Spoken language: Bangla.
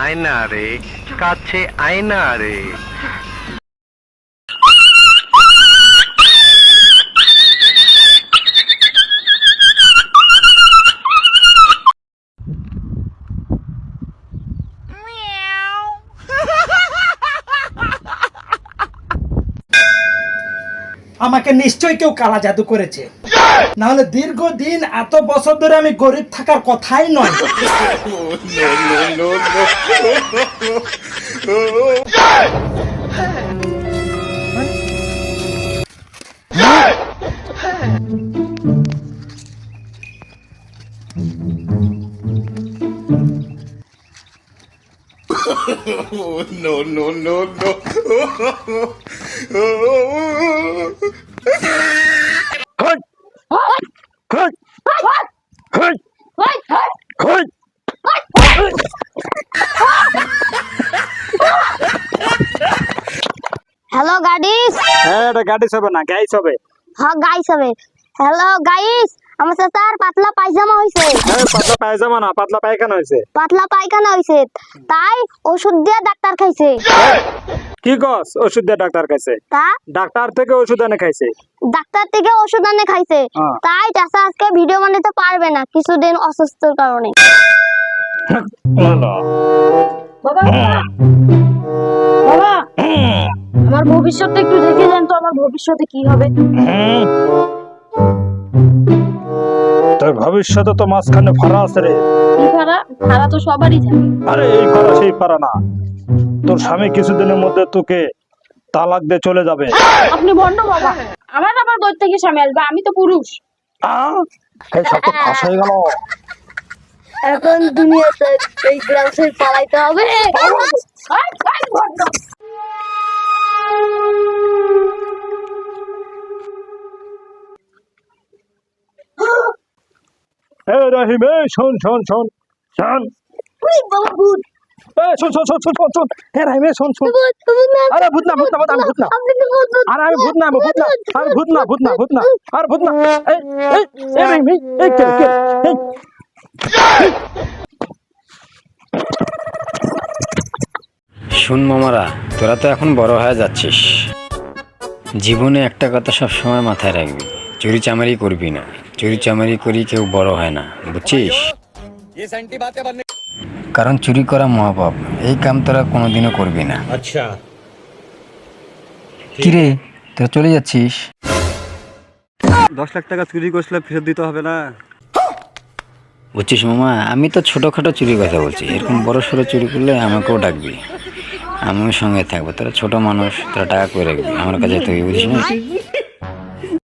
আয়না রে কাছে আয়না রে। আমাকে নিশ্চয়ই কেউ কালা জাদু করেছে। না হলে দীর্ঘদিন এত বছর ধরে আমি গরিব থাকার কথাই নয়। Hello guys. হ্যাঁ এটা গাড়ি হবে না গ্যাস হবে। হ্যাঁ গাইস হবে। হ্যালো গাইস আমার চাচার পাতলা পায়জামা হইছে। হ্যাঁ পাতলা পায়জামা না পাতলা পায়খানা হয়েছে পাতলা পায়খানা হইছে। তাই ওষুধ দিয়ে ডাক্তার খাইছে। কি কস? ওষুধ দিয়ে ডাক্তার খাইছে তা? ডাক্তার থেকে ওষুধ এনে খাইছে। ডাক্তার থেকে ওষুধ এনে খাইছে। হ্যাঁ। তাই চাচা আজকে ভিডিও বানাতে পারবে না। কিছুদিন অসুস্থর কারণে। বাবা। বাবা। আমার ভবিষ্যৎটা একটু দেখে যান তো আমার ভবিষ্যতে কি হবে। তোর ভবিষ্যতে তো মাঝখানে ফাড়া আছে রে। ভাড়া? ভাড়া তো সবারই থাকে। আরে এই পারা সেই পারা না। তোর স্বামী কিছুদিনের মধ্যে তোকে তালাক দিয়ে চলে যাবে। আপনি ভণ্ড বাবা। আমার আবার বই থেকে স্বামী আসবে আমি তো পুরুষ। আহ? এই সব তো ফাঁস হয়ে গেল। এখন দুনিয়াতে এই গ্রাম পালাইতে হবে। এ রহিম শোন শোন শোন শোন। এ শোন শোন শোন শোন শোন শোন। রহিম শোন শোন। আরে ভূত না ভূত না আমি ভূত না। আরে আমি ভূত না আমি ভূত না। আরে ভূত না ভূত না ভূত না। আরে ভূত না। এই এই রহিম এই এই কে কে এই। শুন মামারা তোরা তো এখন বড় হয়ে যাচ্ছিস। জীবনে একটা কথা সব সময় মাথায় রাখবি। চুরি চামারি করবি না। চুরি চামারি করি কেউ বড় হয় না। বুঝছিস? কারণ চুরি করা মহাপাপ। এই কাম তোরা কোনোদিনও করবি না। আচ্ছা। কিরে তোরা চলে যাচ্ছিস? দশ লাখ টাকা চুরি করলে ফেরত দিতে হবে না? বুঝছিস মামা আমি তো ছোটোখাটো চুরির কথা বলছি। এরকম বড় সড়ো চুরি করলে আমাকেও ডাকবি। আমিও সঙ্গে থাকব। তোরা ছোট মানুষ তোরা টাকা করে রাখবি? আমার কাছে তুই বুঝিস না।